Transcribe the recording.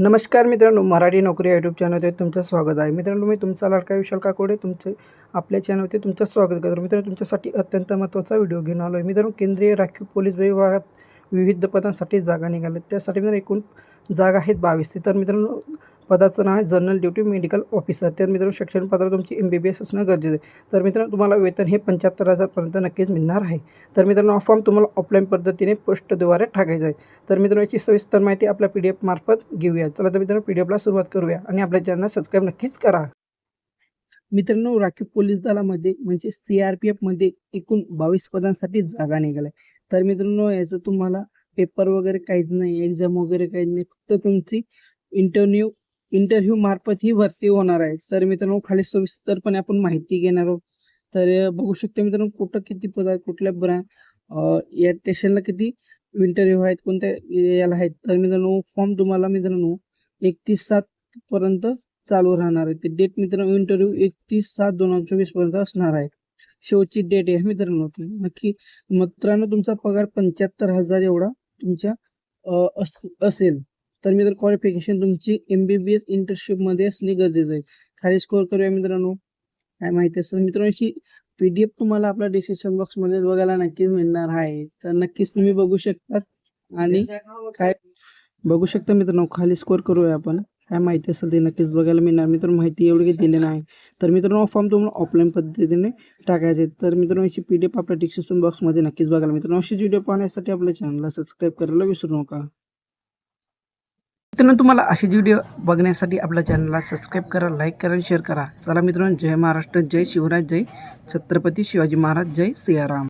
नमस्कार मित्रांनो मराठी नोकरी यूट्यूब चॅनलमध्ये तुमचं स्वागत आहे. मित्रांनो मी तुमचा लाडका विशाल काकोडे. तुमचे आपल्या चॅनलवरती तुमचं स्वागत करतो. मित्रांनो तुमच्यासाठी अत्यंत महत्त्वाचा व्हिडिओ घेऊन आलो आहे मित्रांनो केंद्रीय राखीव पोलीस विभागात विविध पदांसाठी जागा निघाल्या. त्यासाठी मित्रांनो एकूण जागा आहेत बावीस. तर मित्रांनो पदाचं नाव आहे जनरल ड्युटी मेडिकल ऑफिसर तर मित्रांनो शिक्षण पात्र तुमची एम बी बी एस असणं गरजेचं आहे. तर मित्रांनो तुम्हाला वेतन हे पंच्याहत्तर हजारपर्यंत नक्कीच मिळणार आहे. तर मित्रांनो हा फॉर्म तुम्हाला ऑफलाईन पद्धतीने पोस्टद्वारे टाकायचा आहे. तर मित्रांनो याची सविस्तर माहिती आपल्या पी डी एफ मार्फत घेऊया. चला तर मित्रांनो पी डी एफला सुरुवात करूया आणि आपल्या चॅनलला सबस्क्राईब नक्कीच करा. मित्रांनो राखीव पोलीस दलामध्ये म्हणजे सी आर पी एफमध्ये एकूण बावीस पदांसाठी जागा निघाल्या. तर मित्रांनो याचं तुम्हाला पेपर वगैरे काहीच नाही एक्झाम वगैरे काहीच नाही. फक्त तुमची इंटरव्ह्यू इंटरव्ह्यू मार्फत ही भरती होणार आहे. तर मित्रांनो खाली सविस्तरपणे आपण माहिती घेणार आहोत. तर बघू शकतो मित्रांनो कुठं किती पद आहेत कुठल्या ब्रँड या स्टेशनला किती इंटरव्ह्यू आहेत कोणत्या याला आहेत. तर मित्रांनो फॉर्म तुम्हाला मित्रांनो एकतीस सात पर्यंत चालू राहणार आहे. ते डेट मित्रांनो इंटरव्ह्यू एकतीस सात दोन हजार चोवीसपर्यंत असणार आहे. शेवटची डेट आहे मित्रांनो नक्की मित्रांनो तुमचा पगार पंच्याहत्तर हजार एवढा तुमच्या अस- असेल. तर मित्र क्वालिफिकेशन तुमची एम बी बी एस इंटर्नशिपमध्ये असणे गरजेचं आहे. खाली स्कोर करूया मित्रांनो. काय माहिती असेल? मित्रांनो पी डी एफ तुम्हाला आपल्या डिस्क्रिप्शन बॉक्समध्ये बघायला नक्कीच मिळणार आहे. तर नक्कीच तुम्ही बघू शकतात. आणि काय बघू शकता मित्रांनो खाली स्कोर करूया आपण. काय माहिती असेल ते नक्कीच बघायला मिळणार. मित्रांनो माहिती एवढी काही दिली नाही. तर मित्रांनो फॉर्म तुम्हाला ऑफलाईन पद्धतीने टाकायचे तर मित्रांनो याची पी डी एफ आपल्या डिस्क्रिप्शन बॉक्समध्ये नक्कीच बघायला मित्रांनो अशीच व्हिडिओ पाहण्यासाठी आपल्या चॅनलला सबस्क्राईब करायला विसरू नका. मित्रांनो तुम्हाला अशीच व्हिडिओ बघण्यासाठी आपल्या चॅनलला सबस्क्राईब करा लाईक करा आणि शेअर करा. चला मित्रांनो जय महाराष्ट्र जय शिवराज जय छत्रपती शिवाजी महाराज जय सियाराम.